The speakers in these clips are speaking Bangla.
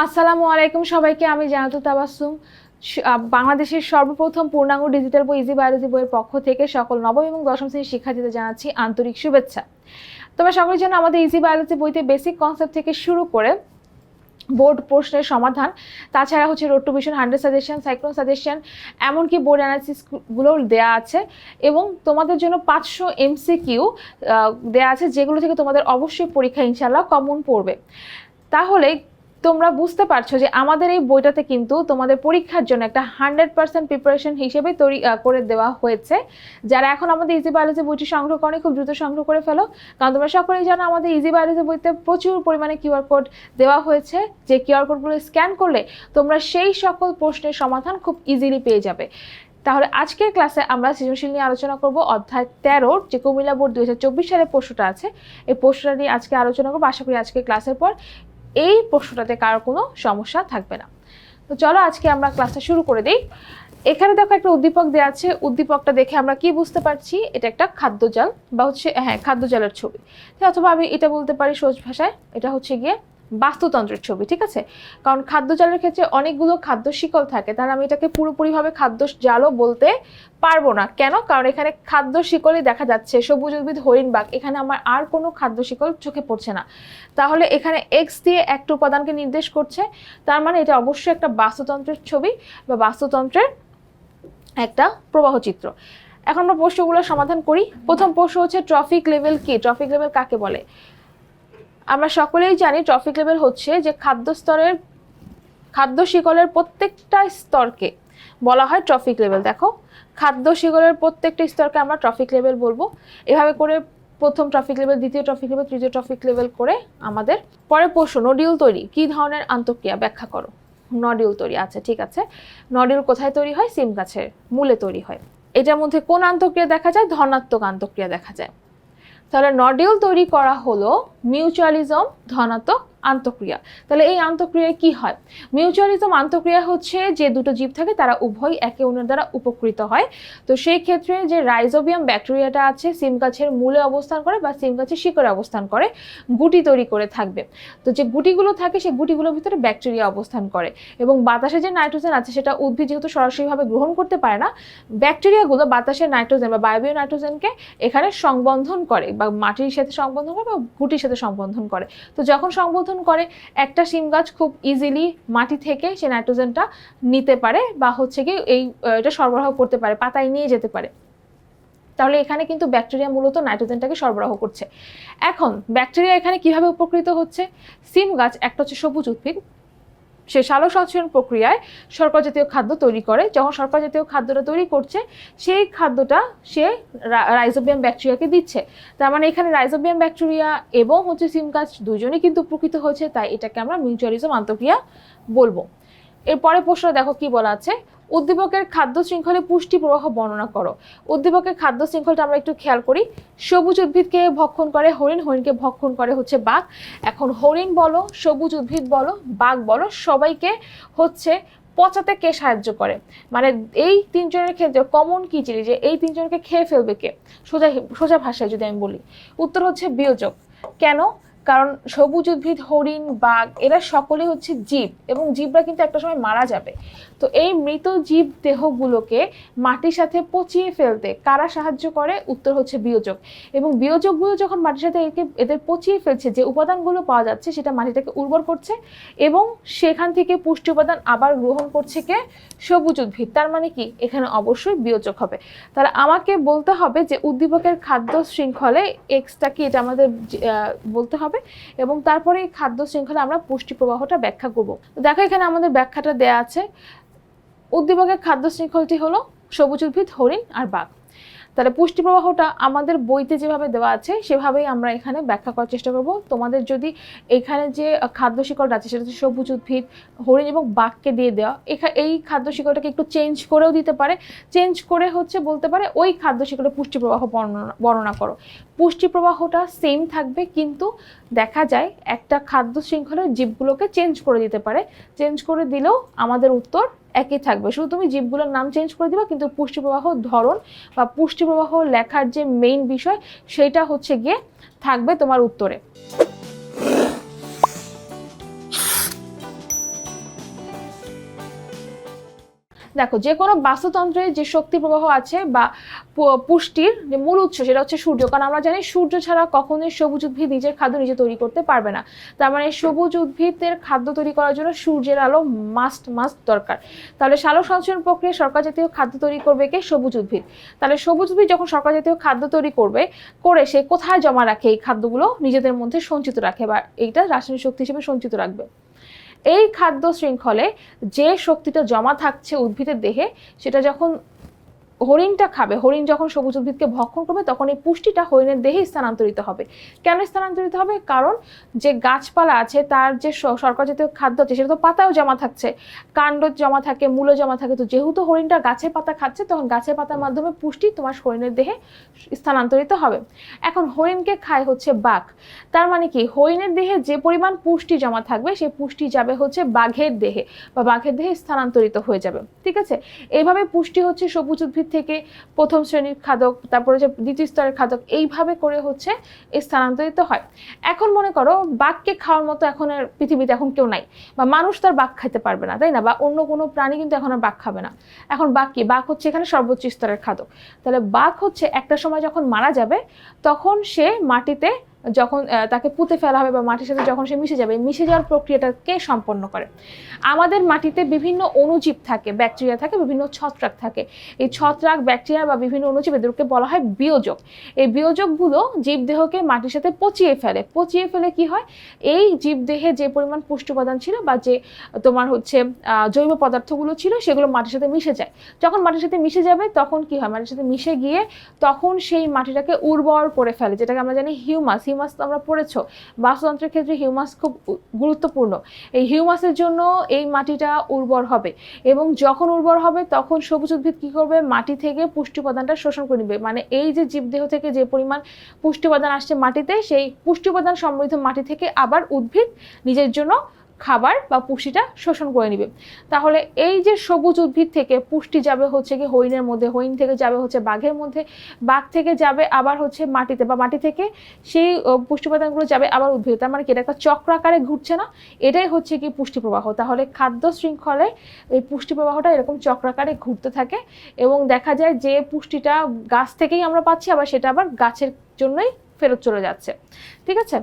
আসসালামু আলাইকুম সবাইকে, আমি জানাতু তাবাসুম বাংলাদেশের সর্বপ্রথম পূর্ণাঙ্গ ডিজিটাল বই, ইজি বায়োলজি বইয়ের পক্ষ থেকে সকল নবম এবং দশম শ্রেণির শিক্ষার্থীদের জানাচ্ছি আন্তরিক শুভেচ্ছা। তোমরা সকলের জন্য আমাদের ইজি বায়োলজি বইতে বেসিক কনসেপ্ট থেকে শুরু করে বোর্ড প্রশ্নের সমাধান, তাছাড়া হচ্ছে road to vision hundred suggestion cyclone suggestion এমনকি বোর্ড অ্যানালিসিসগুলো দেওয়া আছে এবং তোমাদের জন্য পাঁচশো এমসিকিউ দেওয়া আছে যেগুলো থেকে তোমাদের অবশ্যই পরীক্ষা ইনশাল্লাহ কমন পড়বে। তাহলে তোমরা বুঝতে পারছ যে আমাদের এই বইটাতে কিন্তু তোমাদের পরীক্ষার জন্য একটা হান্ড্রেড পার্সেন্ট প্রিপারেশন হিসেবে তৈরি করে দেওয়া হয়েছে। যারা এখন আমাদের ইজি বায়োলজি বইটি সংগ্রহ করে খুব দ্রুত সংগ্রহ করে ফেলো। কারণ তোমরা সকলেই জানো আমাদের ইজি বায়োলজি বইতে প্রচুর পরিমাণে কিউআর কোড দেওয়া হয়েছে। যে কিউআর কোডগুলো স্ক্যান করলে তোমরা সেই সকল প্রশ্নের সমাধান খুব ইজিলি পেয়ে যাবে। তাহলে আজকের ক্লাসে আমরা সৃজনশীল নিয়ে আলোচনা করব অধ্যায় তেরোর যে কুমিল্লা বোর্ড দু সালের প্রশ্নটা আছে। এই প্রশ্নটা নিয়ে আজকে আলোচনা করব। আশা করি আজকে ক্লাসের পর এই প্রশ্নটাতে কারও কোনো সমস্যা থাকবে না। তো চলো আজকে আমরা ক্লাসটা শুরু করে দিই। এখানে দেখো একটা উদ্দীপক দেওয়া আছে। উদ্দীপকটা দেখে আমরা কি বুঝতে পারছি? এটা একটা খাদ্যজাল বা হচ্ছে হ্যাঁ খাদ্যজালের ছবি। অথবা আমি এটা বলতে পারি সোজ ভাষায়। এটা হচ্ছে গিয়ে বাস্তুতন্ত্রের ছবি, ঠিক আছে? কারণ খাদ্যজালের ক্ষেত্রে অনেকগুলো খাদ্য শিকল থাকে, তার আমি এটাকে পুরোপুরিভাবে খাদ্য জালও বলতে পারব না। কেন? কারণ এখানে খাদ্য শিকলই দেখা যাচ্ছে, সবুজ, উদ্ভিদ হরিণবাগ এখানে আমার আর কোনো খাদ্য শিকল চোখে পড়ছে না। তাহলে এখানে এক্স দিয়ে একটা উপাদানকে নির্দেশ করছে, তার মানে এটা অবশ্যই একটা বাস্তুতন্ত্রের ছবি বা বাস্তুতন্ত্রের একটা প্রবাহ চিত্র। এখন আমরা প্রশ্নগুলো সমাধান করি। প্রথম প্রশ্ন হচ্ছে ট্রফিক লেভেল কি? ট্রফিক লেভেল কাকে বলে? আমরা সকলেই জানি, ট্রফিক লেভেল হচ্ছে যে খাদ্য স্তরের, খাদ্য শিকলের প্রত্যেকটা স্তরকে বলা হয় ট্রফিক লেভেল। দেখো, খাদ্য শিকলের প্রত্যেকটা স্তরকে আমরা ট্রফিক লেভেল বলব। এভাবে করে প্রথম ট্রফিক লেভেল, দ্বিতীয় ট্রফিক লেভেল, তৃতীয় ট্রফিক লেভেল করে আমাদের পরে প্রশ্ন, নডিউল তৈরি, কি ধরনের আন্তঃক্রিয়া ব্যাখ্যা করো? নডিউল তৈরি আচ্ছা ঠিক আছে। নডিউল কোথায় তৈরি হয়? সিম গাছের মূলে তৈরি হয়। এটার মধ্যে কোন আন্তঃক্রিয়া দেখা যায়? ধনাত্মক আন্তঃক্রিয়া দেখা যায়। তাহলে নডিউল তৈরি করা হলো মিউচুয়ালিজম ধনাত্মক আন্তঃক্রিয়া। তাহলে এই আন্তঃক্রিয়ায় কি হয়? মিউচুয়ালিজম আন্তঃক্রিয়া হচ্ছে যে দুটো জীব থাকে, তারা উভয় একে অন্যের দ্বারা উপকৃত হয়। তো সেই ক্ষেত্রে যে রাইজোবিয়াম ব্যাকটেরিয়াটা আছে, সিম গাছের মূলে অবস্থান করে বা সিম গাছের শিকড়ে অবস্থান করে, গুটি তৈরি করে থাকবে। তো যে গুটিগুলো থাকে, সেই গুটিগুলোর ভিতরে ব্যাকটেরিয়া অবস্থান করে এবং বাতাসে যে নাইট্রোজেন আছে, সেটা উদ্ভিদ যেহেতু সরাসরিভাবে গ্রহণ করতে পারে না ব্যাকটেরিয়াগুলো বাতাসের নাইট্রোজেন বা বায়বীয় নাইট্রোজেনকে এখানে সংবন্ধন করে বা মাটির সাথে সংবন্ধন করে বা গুটির সাথে সংবন্ধন করে। তো যখন সংবন্ধন করে একটা শিম গাছ খুব ইজিলি মাটি থেকে সে নাইট্রোজেনটা নিতে পারে বা হচ্ছে কি এই এটা সরবরাহ করতে পারে, পাতায় নিয়ে যেতে পারে। তাহলে এখানে কিন্তু ব্যাকটেরিয়া মূলত নাইট্রোজেনটাকে সরবরাহ করছে। এখন ব্যাকটেরিয়া এখানে কীভাবে উপকৃত হচ্ছে? সিম গাছ একটা হচ্ছে সবুজ উদ্ভিদ সে সালো সংশ্লেষণ প্রক্রিয়ায় শর্করা জাতীয় খাদ্য তৈরি করে। যখন শর্করা জাতীয় খাদ্যটা তৈরি করছে, সেই খাদ্যটা সে রাইজোবিয়াম ব্যাকটেরিয়াকে দিচ্ছে। তার মানে এখানে রাইজোবিয়াম ব্যাকটেরিয়া এবং হচ্ছে সিম গাছ দুজনেই কিন্তু উপকৃত হয়েছে, তাই এটাকে আমরা মিউচুয়ালিজম আন্তক্রিয়া বলব। এরপরে প্রশ্ন দেখো কি বলা আছে? উদ্দীপকের খাদ্য শৃঙ্খলে পুষ্টি প্রবাহ বর্ণনা করো। উদ্দীপকের খাদ্য শৃঙ্খলটা আমরা একটু খেয়াল করি। সবুজ উদ্ভিদকে ভক্ষণ করে, হরিণ, হরিণকে ভক্ষণ করে হচ্ছে বাঘ। এখন হরিণ বলো, সবুজ উদ্ভিদ বলো, বাঘ বলো, সবাইকে হচ্ছে পচাতে কে সাহায্য করে? মানে এই তিনজনের ক্ষেত্রে কমন কি জিনিস? যে এই তিনজনকে খেয়ে ফেলবে কে? সোজা সোজা ভাষায় যদি আমি বলি। উত্তর হচ্ছে বিয়োজক। কেন? কারণ সবুজ উদ্ভিদ, হরিণ, বাঘ, এরা সকলেই হচ্ছে জীব এবং জীবরা কিন্তু একটা সময় মারা যাবে। তো এই মৃত জীব দেহগুলোকে মাটির সাথে পচিয়ে ফেলতে কারা সাহায্য করে? উত্তর হচ্ছে বিয়োজক। এবং বিয়োজকগুলো যখন মাটির সাথে একে, এদের পচিয়ে ফেলছে, যে উপাদানগুলো পাওয়া যাচ্ছে সেটা মাটিটাকে উর্বর করছে এবং সেখান থেকে পুষ্টি উপাদান আবার গ্রহণ করছে কে? সবুজ উদ্ভিদ। তার মানে কি? এখানে অবশ্যই বিয়োজক হবে। তাহলে আমাকে বলতে হবে যে উদ্দীপকের খাদ্য শৃঙ্খলে এক্সটা কি? এটা আমাদের বলতে হবে। এবং তারপরে এই খাদ্য শৃঙ্খলে আমরা পুষ্টি প্রবাহটা ব্যাখ্যা করব। দেখো এখানে আমাদের ব্যাখ্যাটা দেয়া আছে। উদ্দীপকের খাদ্য শৃঙ্খলটি হলো সবুজ উদ্ভিদ, হরিণ আর বাঘ। তাহলে পুষ্টি প্রবাহটা আমাদের বইতে যেভাবে দেওয়া আছে, সেভাবেই আমরা এখানে ব্যাখ্যা করার চেষ্টা করব। তোমাদের যদি এখানে যে খাদ্য শিকড়টা আছে, সেটা হচ্ছে সবুজ উদ্ভিদ, হরিণ এবং বাঘকে দিয়ে দেওয়া এই খাদ্য শিকড়টাকে একটু চেঞ্জ করেও দিতে পারে। চেঞ্জ করে হচ্ছে বলতে পারে ওই খাদ্য শিকড়ের পুষ্টি প্রবাহ বর্ণনা বর্ণনা করো। পুষ্টি প্রবাহটা সেম থাকবে, কিন্তু দেখা যায় একটা খাদ্য শৃঙ্খলের জীবগুলোকে চেঞ্জ করে দিতে পারে। চেঞ্জ করে দিলেও আমাদের উত্তর একই থাকবে। শুধু তুমি জীবগুলোর নাম চেঞ্জ করে দিবা, কিন্তু পুষ্টি প্রবাহ ধরন বা পুষ্টি প্রবাহ লেখার যে মেইন বিষয়, সেটা হচ্ছে গিয়ে থাকবে তোমার উত্তরে। দেখো, যে কোনো বাস্তুতন্ত্রে যে শক্তি প্রবাহ আছে বা পুষ্টির যে মূল উৎস সেটা হচ্ছে সূর্য। কারণ আমরা জানি সূর্য ছাড়া কখনোই সবুজ উদ্ভিদ নিজের খাদ্য নিজে তৈরি করতে পারবে না। তার মানে সবুজ উদ্ভিদের খাদ্য তৈরি করার জন্য সূর্যের আলো মাস্ট মাস্ট দরকার। তাহলে সালোক সংশ্লেষণ প্রক্রিয়া সরকার জাতীয় খাদ্য তৈরি করবে কে? সবুজ উদ্ভিদ। তাহলে সবুজ উদ্ভিদ যখন সরকার জাতীয় খাদ্য তৈরি করবে, করে সে কোথায় জমা রাখে এই খাদ্যগুলো? নিজেদের মধ্যে সঞ্চিত রাখে বা এইটা রাসায়নিক শক্তি হিসেবে সঞ্চিত রাখবে। এই খাদ্য শৃঙ্খলে যে শক্তিটা জমা থাকছে উদ্ভিদের দেহে সেটা যখন হরিণটা খাবে, হরিণ যখন সবুজ উদ্ভিদকে ভক্ষণ করবে, তখন এই পুষ্টিটা হরিণের দেহে স্থানান্তরিত হবে। কেন স্থানান্তরিত হবে? কারণ যে গাছপালা আছে, তার যে সরকার জাতীয় খাদ্য আছে, সেটা তো পাতাও জমা থাকছে। কাণ্ড জমা থাকে মূলও জমা থাকে, তো যেহেতু হরিণটা গাছের পাতা খাচ্ছে, তখন গাছের পাতার মাধ্যমে পুষ্টি তোমার হরিণের দেহে স্থানান্তরিত হবে। এখন হরিণকে খায় হচ্ছে বাঘ। তার মানে কি? হরিণের দেহে যে পরিমাণ পুষ্টি জমা থাকবে, সেই পুষ্টি যাবে হচ্ছে বাঘের দেহে, বা বাঘের দেহে স্থানান্তরিত হয়ে যাবে। ঠিক আছে? এইভাবে পুষ্টি হচ্ছে সবুজ উদ্ভিদ থেকে প্রথম শ্রেণির খাদক, তারপরে যে দ্বিতীয় স্তরের খাদক, এইভাবে করে হচ্ছে স্থানান্তরিত হয়। এখন মনে করো বাঘকে খাওয়ার মতো এখন আর পৃথিবীতে এখন কেউ নাই, বা মানুষ তার বাঘ খাইতে পারবে না, তাই না? বা অন্য কোনো প্রাণী কিন্তু এখন আর বাঘ খাবে না। এখন বাঘ কি? বাঘ হচ্ছে এখানে সর্বোচ্চ স্তরের খাদক। তাহলে বাঘ হচ্ছে একটা সময় যখন মারা যাবে, তখন সে মাটিতে যখন তাকে পুঁতে ফেলা হবে বা মাটির সাথে যখন সে মিশে যাবে, মিশে যাওয়ার প্রক্রিয়াটাকে সম্পন্ন করে। আমাদের মাটিতে বিভিন্ন অণুজীব থাকে, ব্যাকটেরিয়া থাকে, বিভিন্ন ছত্রাক থাকে। এই ছত্রাক, ব্যাকটেরিয়া বা বিভিন্ন অণুজীব এদেরকে বলা হয় বিয়োজক। এই বিয়োজকগুলো জীবদেহকে মাটির সাথে পচিয়ে ফেলে। পচিয়ে ফেলে কি হয়? এই জীবদেহে যে পরিমাণ পুষ্টি উপাদান ছিল বা যে তোমার হচ্ছে জৈব পদার্থগুলো ছিল, সেগুলো মাটির সাথে মিশে যায়। যখন মাটির সাথে মিশে যাবে, তখন কি হয়? মাটির সাথে মিশে গিয়ে তখন সেই মাটিটাকে উর্বর করে ফেলে, যেটাকে আমরা জানি হিউমাস। হিউমাস তো আমরা পড়েছ? বাস্তুতন্ত্রের ক্ষেত্রে হিউমাস খুব গুরুত্বপূর্ণ। এই হিউমাসের জন্য এই মাটিটা উর্বর হবে এবং যখন উর্বর হবে, তখন সবুজ উদ্ভিদ কী করবে? মাটি থেকে পুষ্টি উপাদানটা শোষণ করে নেবে। মানে এই যে জীবদেহ থেকে যে পরিমাণ পুষ্টি উপাদান আসছে মাটিতে, সেই পুষ্টি উপাদান সমৃদ্ধ মাটি থেকে আবার উদ্ভিদ নিজের জন্য খাবার বা পুষ্টিটা শোষণ করে নেবে। তাহলে এই যে সবুজ উদ্ভিদ থেকে পুষ্টি যাবে হচ্ছে কি হরিণের মধ্যে হরিণ থেকে যাবে হচ্ছে বাঘের মধ্যে, বাঘ থেকে যাবে আবার হচ্ছে মাটিতে বা মাটি থেকে সেই পুষ্টি উপাদানগুলো যাবে আবার উদ্ভিদ। তার মানে কি? এটা একটা চক্র আকারে ঘুরছে না? এটাই হচ্ছে কি পুষ্টি প্রবাহ। তাহলে খাদ্য শৃঙ্খলে এই পুষ্টি প্রবাহটা এরকম চক্রাকারে ঘুরতে থাকে এবং দেখা যায় যে পুষ্টিটা গাছ থেকেই আমরা পাচ্ছি, আবার সেটা আবার গাছের জন্যই ফেরত চলে যাচ্ছে। ঠিক আছে?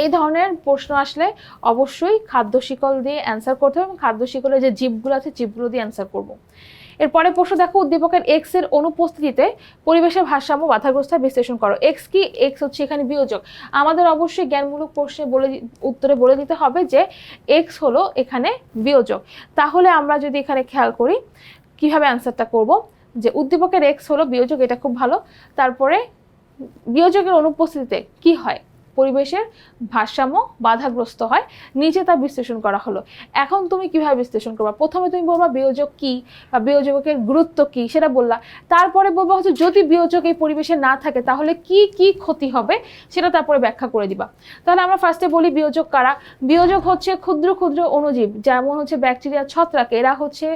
এই ধরনের প্রশ্ন আসলে অবশ্যই খাদ্য শিকল দিয়ে অ্যান্সার করতে হবে এবং খাদ্য শিকলের যে জীবগুলো আছে, জীবগুলো দিয়ে অ্যান্সার করব। এরপরে প্রশ্ন, দেখো, উদ্দীপকের এক্সের অনুপস্থিতিতে পরিবেশের ভারসাম্য বাধাগ্রস্ত বিশ্লেষণ করো। এক্স কি? এক্স হচ্ছে এখানে বিয়োজক। আমাদের অবশ্যই জ্ঞানমূলক প্রশ্নে বলে উত্তরে বলে দিতে হবে যে এক্স হলো এখানে বিয়োজক। তাহলে আমরা যদি এখানে খেয়াল করি, কীভাবে অ্যান্সারটা করব? যে উদ্দীপকের এক্স হলো বিয়োজক, এটা খুব ভালো। তারপরে বিয়োজকের অনুপস্থিতিতে কি হয়? পরিবেশের ভারসাম্য বাধাগ্রস্ত হয়। নিচে তা বিশ্লেষণ করা হলো। এখন তুমি কীভাবে বিশ্লেষণ করবা? প্রথমে তুমি বলবা বিয়োজক কি বা বিয়োজকের গুরুত্ব কি সেটা বললা। তারপরে বলবা হচ্ছে যদি বিয়োজক এই পরিবেশে না থাকে তাহলে কি কি ক্ষতি হবে সেটা তারপরে ব্যাখ্যা করে দিবা। তাহলে আমরা ফার্স্টে বলি বিয়োজক কারা? বিয়োজক হচ্ছে ক্ষুদ্র ক্ষুদ্র অণুজীব, যেমন হচ্ছে ব্যাকটেরিয়া ছত্রাক। এরা হচ্ছে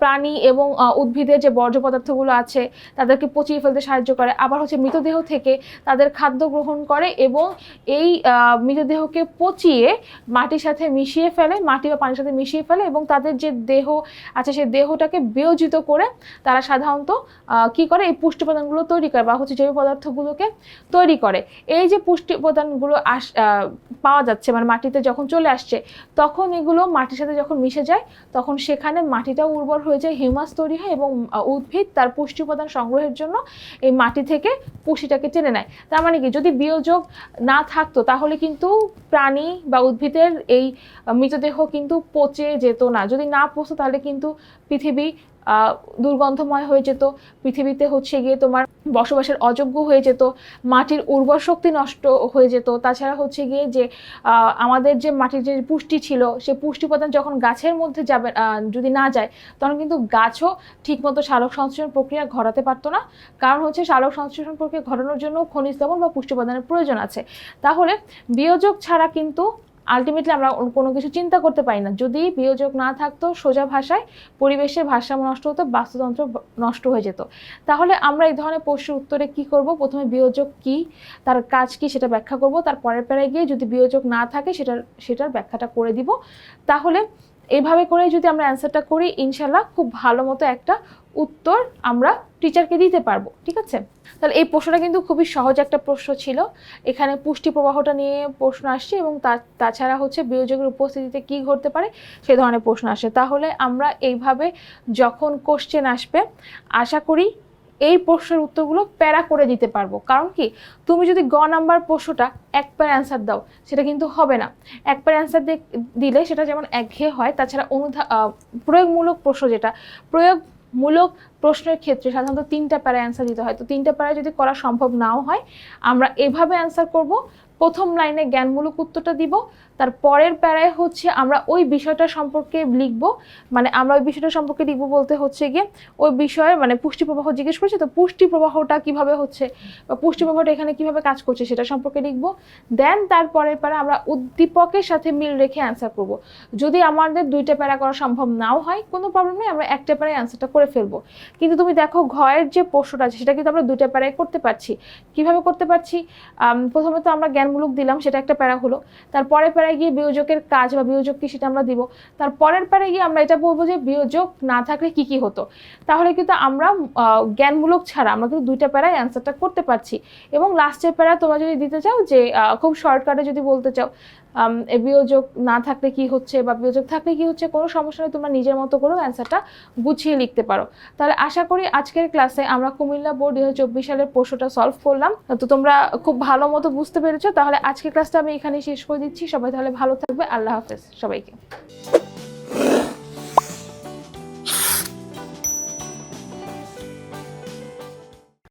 প্রাণী এবং উদ্ভিদের যে বর্জ্য পদার্থগুলো আছে তাদেরকে পচিয়ে ফেলতে সাহায্য করে। আবার হচ্ছে মৃতদেহ থেকে তাদের খাদ্য গ্রহণ করে এবং এই মৃতদেহকে পচিয়ে মাটির সাথে মিশিয়ে ফেলে, মাটি বা পানির সাথে মিশিয়ে ফেলে এবং তাদের যে দেহ আছে সেই দেহটাকে বিয়োজিত করে তারা সাধারণত কি করে? এই পুষ্টি উপাদানগুলো তৈরি করে বা হচ্ছে জৈব পদার্থগুলোকে তৈরি করে। এই যে পুষ্টি উপাদানগুলো আস পাওয়া যাচ্ছে মানে মাটিতে যখন চলে আসছে, তখন এগুলো মাটির সাথে যখন মিশে যায়, তখন সেখানে মাটিটাও উর্বর হয়ে যায়, হিউমাস তৈরি হয় এবং উদ্ভিদ তার পুষ্টি উপাদান সংগ্রহের জন্য এই মাটি থেকে পুষ্টিটাকে টেনে নেয়। তার মানে কি? যদি বিয়োজক না থাকতো, তাহলে কিন্তু প্রাণী বা উদ্ভিদের এই মৃতদেহ কিন্তু পচে যেত না। যদি না পচতো, তাহলে কিন্তু পৃথিবী দুর্গন্ধময় হয়ে যেত। পৃথিবীতে হচ্ছে গিয়ে তোমার বসবাসের অযোগ্য হয়ে যেত। মাটির উর্বর শক্তি নষ্ট হয়ে যেত। তাছাড়া হচ্ছে গিয়ে যে আমাদের যে মাটির যে পুষ্টি ছিল সেই পুষ্টি উপাদান যখন গাছের মধ্যে যাবে যদি না যায়, তখন কিন্তু গাছও ঠিকমতো সালোক সংশ্লেষণ প্রক্রিয়া ঘটাতে পারতো না। কারণ হচ্ছে সালোক সংশ্লেষণ প্রক্রিয়া ঘটানোর জন্য খনিজ লবণ বা পুষ্টি উপাদানের প্রয়োজন আছে। তাহলে বিয়োজক ছাড়া কিন্তু আলটিমেটলি আমরা কোনো কিছু চিন্তা করতে পারি না। যদি বিয়োজক না থাকতো, সোজা ভাষায় পরিবেশের ভারসাম্য নষ্ট হতো, বাস্তুতন্ত্র নষ্ট হয়ে যেত। তাহলে আমরা এই ধরনের প্রশ্নের উত্তরে কি করব? প্রথমে বিয়োজক কি? তার কাজ কি সেটা ব্যাখ্যা করব। তার পরের প্যারায় গিয়ে যদি বিয়োজক না থাকে, সেটার সেটার ব্যাখ্যাটা করে দিব। তাহলে এইভাবে করে যদি আমরা অ্যান্সারটা করি ইনশাল্লাহ খুব ভালো মতো একটা উত্তর আমরা টিচারকে দিতে পারব, ঠিক আছে? তাহলে এই প্রশ্নটা কিন্তু খুবই সহজ একটা প্রশ্ন ছিল। এখানে পুষ্টি প্রবাহটা নিয়ে প্রশ্ন আসছে এবং তাছাড়া হচ্ছে বিয়োজকের উপস্থিতিতে কি ঘটতে পারে, সে ধরনের প্রশ্ন আসে। তাহলে আমরা এইভাবে যখন কোশ্চেন আসবে, আশা করি এই প্রশ্নের উত্তরগুলো প্যারা করে দিতে পারব। কারণ কি? তুমি যদি গ নাম্বার প্রশ্নটা এক প্যার অ্যান্সার দাও, সেটা কিন্তু হবে না। এক প্যার অ্যান্সার দিলে সেটা যেমন একঘেয়ে হয়, তাছাড়া অনুধা প্রয়োগমূলক প্রশ্ন যেটা, প্রয়োগমূলক প্রশ্নের ক্ষেত্রে সাধারণত তিনটা প্যারা অ্যান্সার দিতে হয়। তো তিনটা প্যারা যদি করা সম্ভব নাও হয়, আমরা এভাবে অ্যান্সার করব। প্রথম লাইনে জ্ঞানমূলক উত্তরটা দিব তার পরের প্যারায় হচ্ছে আমরা ওই বিষয়টা সম্পর্কে লিখব। মানে আমরা ওই বিষয়টা সম্পর্কে লিখব বলতে হচ্ছে গিয়ে ওই বিষয়ে মানে পুষ্টি প্রবাহ জিজ্ঞেস করছে, তো পুষ্টি প্রবাহটা কীভাবে হচ্ছে বা পুষ্টি প্রবাহটা এখানে কীভাবে কাজ করছে সেটা সম্পর্কে লিখব। দেন তারপরের প্যারা আমরা উদ্দীপকের সাথে মিল রেখে অ্যান্সার করব। যদি আমাদের দুইটা প্যারা করা সম্ভব নাও হয়, কোনো প্রবলেম নেই, আমরা একটা প্যারায় অ্যান্সারটা করে ফেলব। কিন্তু তুমি দেখো ঘয়ের যে প্রশ্নটা আছে, সেটা কিন্তু আমরা দুইটা প্যারায় করতে পারছি। কীভাবে করতে পারছি? প্রথমে তো আমরা জ্ঞানমূলক দিলাম, সেটা একটা প্যারা হলো। তারপরের প্যারায় গিয়ে বিয়োজকের কাজ বা বিয়োজক কি সেটা আমরা দিব। তার পরের পারে গিয়ে আমরা এটা বলব যে বিয়োজক না থাকলে কি কি হতো। তাহলে কিন্তু আমরা জ্ঞানমূলক ছাড়া আমরা কিন্তু দুইটা প্যারায় অ্যান্সারটা করতে পারছি। এবং লাস্টের প্যারা তোমরা যদি দিতে চাও যে খুব শর্টকাটে যদি বলতে চাও বিয়োজক না থাকলে কি হচ্ছে বা বিয়োজক থাকলে কি হচ্ছে কোনো সমস্যা নেই, তোমরা নিজের মতো করেও অ্যান্সারটা গুছিয়ে লিখতে পারো। তাহলে আশা করি আজকের ক্লাসে আমরা কুমিল্লা বোর্ড দুই হাজার চব্বিশ সালের প্রশ্নটা সলভ করলাম। তো তোমরা খুব ভালো মতো বুঝতে পেরেছ। তাহলে আজকের ক্লাসটা আমি এখানে শেষ করে দিচ্ছি। সবাই তাহলে ভালো থাকবে। আল্লাহ হাফেজ সবাইকে।